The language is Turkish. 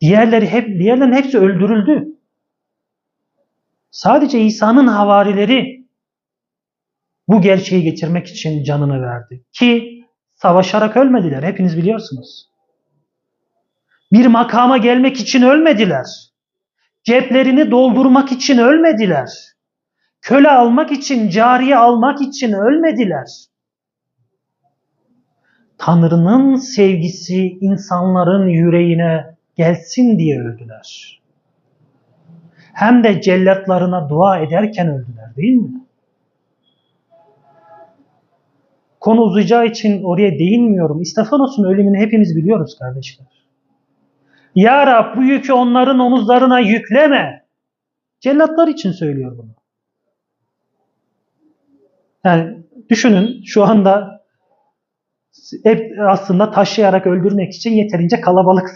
Diğerleri hep diğerlerin hepsi öldürüldü. Sadece İsa'nın havarileri bu gerçeği getirmek için canını verdi. Ki savaşarak ölmediler. Hepiniz biliyorsunuz. Bir makama gelmek için ölmediler. Ceplerini doldurmak için ölmediler. Köle almak için, cariye almak için ölmediler. Tanrı'nın sevgisi insanların yüreğine gelsin diye öldüler. Hem de cellatlarına dua ederken öldüler değil mi? Konu uzayacağı için oraya değinmiyorum. İstefanos'un ölümünü hepimiz biliyoruz kardeşler. Ya Rab bu yükü onların omuzlarına yükleme. Cellatlar için söylüyor bunu. Yani düşünün şu anda hep aslında taşlayarak öldürmek için yeterince kalabalık